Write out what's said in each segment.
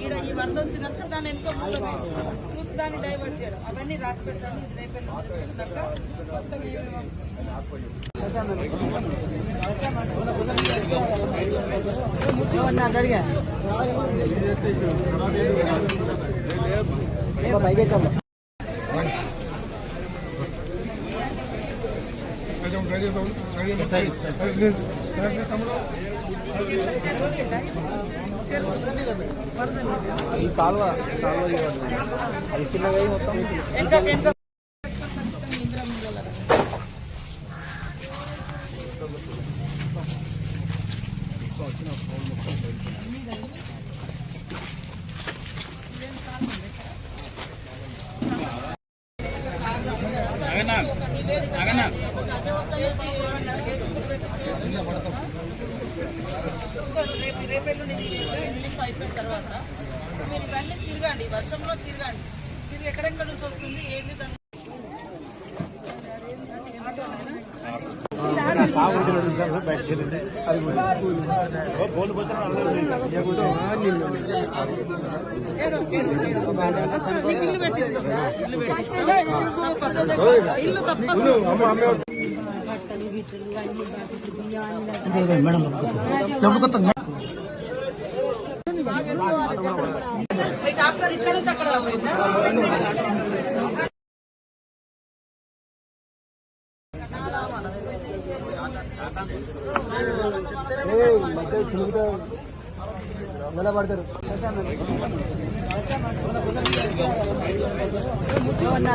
ఈడ ఈ వరద వచ్చినాక దాని ఎంతో చూసి దాన్ని డైవర్ట్ చేయడం అవన్నీ రాసి పెట్టాను ఇది రేపు వచ్చినాక మొత్తం ఏమేమో ఈ కాలువ కాలువ ఇవ్వండి. అది చిన్నగా అయి మొత్తం ఎంత ఎంత రేపు అయిపోయిన తర్వాత మీరు ఇవన్నీ తిరగండి వర్షంలో తిరగండి తిరిగి ఎక్కడెక్కడ నుంచి వస్తుంది ఏంది దాని ఇల్లు పెట్టిస్తుందా ఇల్లు తప్ప మీ డాక్టర్ ఇక్కడ నుంచి అక్కడ పోయిందా? ఏయ్, మధ్య చిలుగుతా నిలబడతారు పైకెక్కమ్మా అన్నా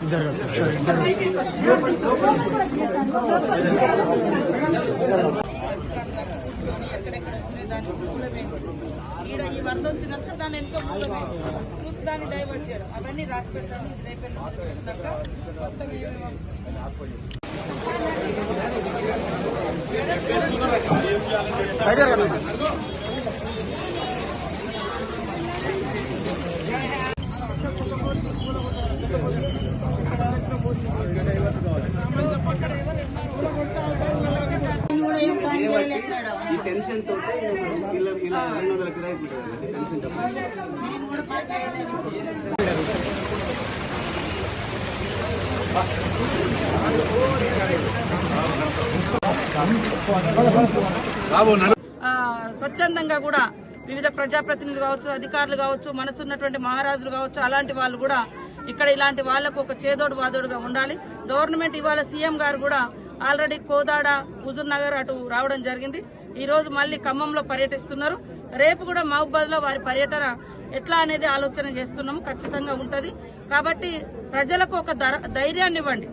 ఈడ ఈ వరద వచ్చినాక దాని ఎంతో చూసి దాన్ని డైవర్ట్ చేయడం అవన్నీ రాసి పెట్టాను ఇది రేపు వచ్చినాక మొత్తం ఏమేమో ఈ టెన్షన్ తోటి ఇలా ఇలా రెండు వందల కిరాయి టెన్షన్ స్వచ్ఛందంగా కూడా వివిధ ప్రజాప్రతినిధులు కావచ్చు అధికారులు కావచ్చు మనసున్నటువంటి మహారాజులు కావచ్చు అలాంటి వాళ్ళు కూడా ఇక్కడ ఇలాంటి వాళ్ళకు ఒక చేదోడు వాదోడుగా ఉండాలి. గవర్నమెంట్ ఇవాళ సీఎం గారు కూడా ఆల్రెడీ కోదాడ హుజూర్ నగర్ అటు రావడం జరిగింది. ఈ రోజు మళ్ళీ ఖమ్మంలో పర్యటిస్తున్నారు. రేపు కూడా మహబూబాద్లో వారి పర్యటన ఎట్లా అనేది ఆలోచన చేస్తున్నాము. ఖచ్చితంగా ఉంటది. కాబట్టి ప్రజలకు ఒక ధర- ధైర్యాన్ని ఇవ్వండి.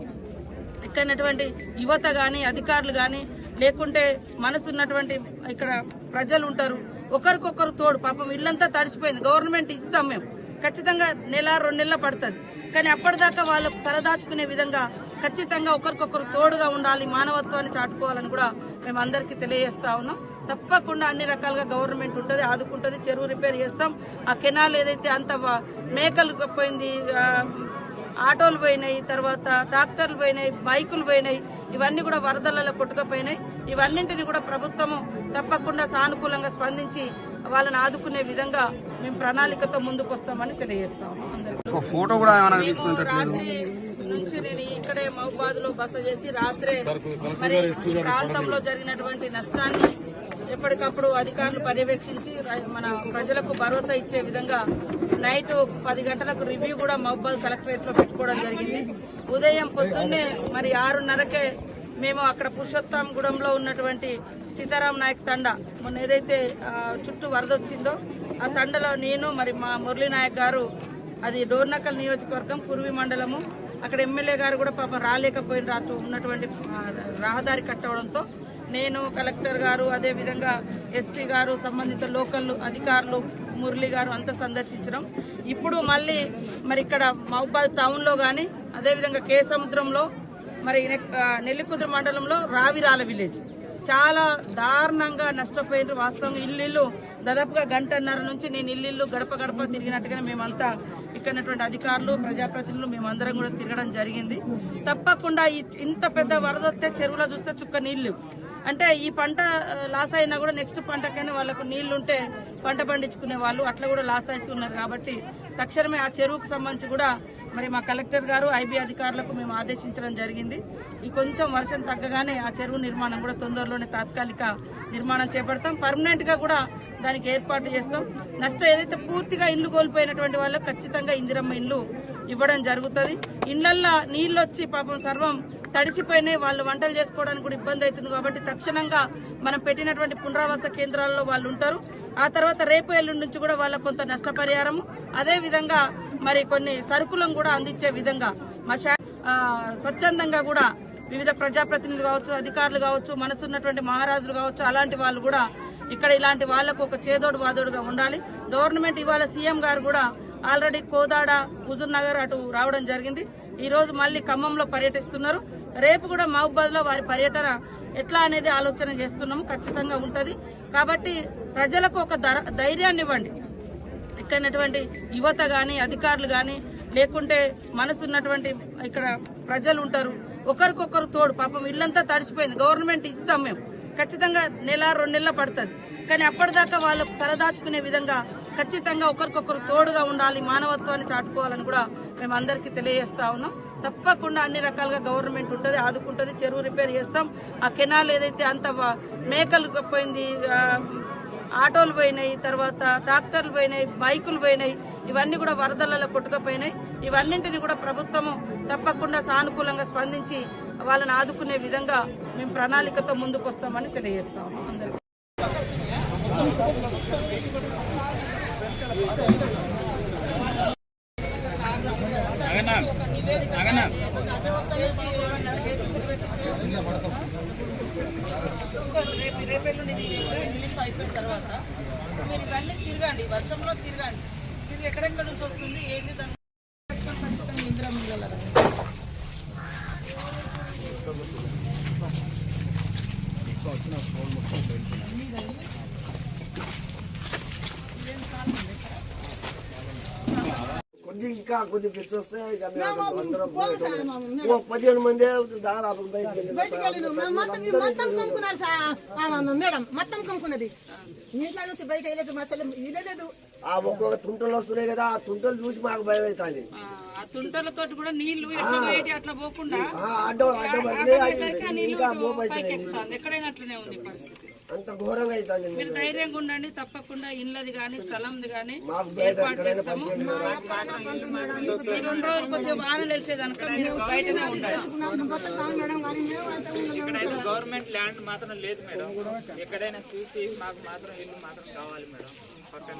ఇక్కడటువంటి యువత గాని అధికారులు గాని లేకుంటే మనసు ఉన్నటువంటి ఇక్కడ ప్రజలు ఉంటారు. ఒకరికొకరు తోడు. పాపం ఇల్లంతా తడిసిపోయింది. గవర్నమెంట్ ఇస్తాం మేము. ఖచ్చితంగా నెల రెండు నెలలు పడుతుంది. కానీ అప్పటిదాకా వాళ్ళు తలదాచుకునే విధంగా ఖచ్చితంగా ఒకరికొకరు తోడుగా ఉండాలి మానవత్వాన్ని చాటుకోవాలని కూడా మేము అందరికీ తెలియజేస్తా ఉన్నాం. తప్పకుండా అన్ని రకాలుగా గవర్నమెంట్ ఉంటుంది ఆదుకుంటుంది చెరువు రిపేర్ చేస్తాం. ఆ కెనాల్ ఏదైతే అంత మేకలు పోయింది ఆటోలు పోయినాయి తర్వాత ట్రాక్టర్లు పోయినాయి బైకులు పోయినాయి ఇవన్నీ కూడా వరదలలో కొట్టుకుపోయినాయి. ఇవన్నింటిని కూడా ప్రభుత్వము తప్పకుండా సానుకూలంగా స్పందించి వాళ్ళని ఆదుకునే విధంగా మేము ప్రణాళికతో ముందుకు వస్తామని తెలియజేస్తాము అందరికీ. ఒక ఫోటో కూడా రాత్రి నుంచి నేను ఇక్కడే మహబాద్లో బస చేసి రాత్రే మరి ప్రాంతంలో జరిగినటువంటి నష్టాన్ని ఎప్పటికప్పుడు అధికారులు పర్యవేక్షించి మన ప్రజలకు భరోసా ఇచ్చే విధంగా నైట్ పది గంటలకు రివ్యూ కూడా మహబాద్ కలెక్టరేట్లో పెట్టుకోవడం జరిగింది. ఉదయం పొద్దున్నే మరి ఆరున్నరకే మేము అక్కడ పురుషోత్తంగూడెంలో ఉన్నటువంటి సీతారాం నాయక్ తండ మొన్న ఏదైతే చుట్టూ వరద వచ్చిందో ఆ తండలో నేను మరి మా మురళీ నాయక్ గారు అది డోర్నకల్ నియోజకవర్గం కుర్వి మండలము. అక్కడ ఎమ్మెల్యే గారు కూడా పాపం రాలేకపోయిన రాత్రి ఉన్నటువంటి రహదారి కట్టవడంతో నేను కలెక్టర్ గారు అదేవిధంగా ఎస్పీ గారు సంబంధిత లోకల్ అధికారులు మురళి గారు అంతా సందర్శించడం. ఇప్పుడు మళ్ళీ మరి ఇక్కడ మహబాద్ టౌన్లో కానీ అదేవిధంగా కే సముద్రంలో మరి నెల్లికుదురు మండలంలో రావిరాల విలేజ్. చాలా దారుణంగా నష్టపోయిన వాస్తవంగా ఇల్లు ఇల్లు దాదాపుగా గంటన్నర నుంచి నేను ఇల్లు గడప గడప తిరిగినట్టుగానే మేమంతా ఇక్కడటువంటి అధికారులు ప్రజాప్రతినిధులు మేమందరం కూడా తిరగడం జరిగింది. తప్పకుండా ఇంత పెద్ద వరద వస్తే చెరువులో చూస్తే చుక్క నీళ్ళు. అంటే ఈ పంట లాస్ అయినా కూడా నెక్స్ట్ పంటకైనా వాళ్ళకు నీళ్ళుంటే పంట పండించుకునే వాళ్ళు అట్లా కూడా లాస్ అవుతున్నారు కాబట్టి తక్షణమే ఆ చెరువుకు సంబంధించి కూడా మరి మా కలెక్టర్ గారు ఐబీ అధికారులకు మేము ఆదేశించడం జరిగింది. ఈ కొంచెం వర్షం తగ్గగానే ఆ చెరువు నిర్మాణం కూడా తొందరలోనే తాత్కాలిక నిర్మాణం చేపడతాం. పర్మనెంట్గా కూడా దానికి ఏర్పాటు చేస్తాం. నష్టం ఏదైతే పూర్తిగా ఇల్లు కోల్పోయినటువంటి వాళ్ళకు ఖచ్చితంగా ఇందిరమ్మ ఇల్లు ఇవ్వడం జరుగుతుంది. ఇళ్ళల్లో నీళ్ళు వచ్చి పాపం సర్వం తడిసిపోయినాయి. వాళ్ళు వంటలు చేసుకోవడానికి కూడా ఇబ్బంది అవుతుంది కాబట్టి తక్షణంగా మనం పెట్టినటువంటి పునరావాస కేంద్రాల్లో వాళ్ళు ఉంటారు. ఆ తర్వాత రేపు ఎల్లుండి నుంచి కూడా వాళ్ళ కొంత నష్టపరిహారం. అదేవిధంగా మరి కొన్ని సరుకులను కూడా అందించే విధంగా మా స్వచ్ఛందంగా కూడా వివిధ ప్రజాప్రతినిధులు కావచ్చు అధికారులు కావచ్చు మనసున్నటువంటి మహారాజులు కావచ్చు అలాంటి వాళ్ళు కూడా ఇక్కడ ఇలాంటి వాళ్ళకు ఒక చేదోడు వాదోడుగా ఉండాలి. గవర్నమెంట్ ఇవాళ సీఎం గారు కూడా ఆల్రెడీ కోదాడ హుజూర్ నగర్ అటు రావడం జరిగింది. ఈరోజు మళ్ళీ ఖమ్మంలో పర్యటిస్తున్నారు. రేపు కూడా మహబూబాద్లో వారి పర్యటన ఎట్లా అనేది ఆలోచన చేస్తున్నాము. ఖచ్చితంగా ఉంటుంది. కాబట్టి ప్రజలకు ఒక ధర- ధైర్యాన్ని ఇవ్వండి. ఇక్కడటువంటి యువత కానీ అధికారులు కానీ లేకుంటే మనసు ఉన్నటువంటి ఇక్కడ ప్రజలు ఉంటారు. ఒకరికొకరు తోడు. పాపం ఇల్లంతా తడిచిపోయింది గవర్నమెంట్ ఇస్తాం మేము. ఖచ్చితంగా నెల రెండు నెలల పడుతుంది. కానీ అప్పటిదాకా వాళ్ళకు తలదాచుకునే విధంగా ఖచ్చితంగా ఒకరికొకరు తోడుగా ఉండాలి మానవత్వాన్ని చాటుకోవాలని కూడా మేము అందరికీ తెలియజేస్తా ఉన్నాం. తప్పకుండా అన్ని రకాలుగా గవర్నమెంట్ ఉంటుంది ఆదుకుంటుంది చెరువు రిపేర్ చేస్తాం. ఆ కెనాల్ ఏదైతే అంత మేకలు పోయింది ఆటోలు పోయినాయి తర్వాత ట్రాక్టర్లు పోయినాయి బైకులు పోయినాయి ఇవన్నీ కూడా వరదలలో కొట్టుకుపోయినాయి. ఇవన్నింటిని కూడా ప్రభుత్వము తప్పకుండా సానుకూలంగా స్పందించి వాళ్ళని ఆదుకునే విధంగా మేము ప్రణాళికతో ముందుకు వస్తామని తెలియజేస్తాము అందరికీ. రేపు రేపెల్లుండి ఇది అయిపోయిన తర్వాత మీరు ఇవన్నీ తిరగండి వర్షంలో తిరగండి ఇది ఎక్కడెక్కడ నుంచి వస్తుంది ఏంది దాని ఖచ్చితంగా ఇందిరా కొద్ది ఇంకా కొద్ది పిచ్చి వస్తే ఇక మేము అందరం. ఓ పదిహేను మంది దాదాపు బయటకు మేడం మొత్తం కొనుక్కున్నది ఇంట్లో నుంచి బయట అసలు ఆ ఒక్కొక్క తుంటలు వస్తున్నాయి కదా ఆ తుంటలు చూసి మాకు భయం అవుతుంది ఆ తుంటలతో కూడా నీళ్ళు ఎట్లా బయట అట్లా పోకుండా ఎక్కడైనా అట్లనే ఉంది పరిస్థితి. అంత ఘోరంగా అవుతుంది మీరు ధైర్యంగా ఉండండి తప్పకుండా ఇళ్ళది కానీ స్థలంది కానీ బయట ఏర్పాటు చేస్తాము. రెండు రోజులు కొద్దిగా వానలు తెలిసేదనుక మీరు బయటనే ఉండాలి. గవర్నమెంట్ ల్యాండ్ మాత్రం లేదు మేడం. ఎక్కడైనా చూసి మాకు మాత్రం ఇల్లు మాత్రం కావాలి మేడం.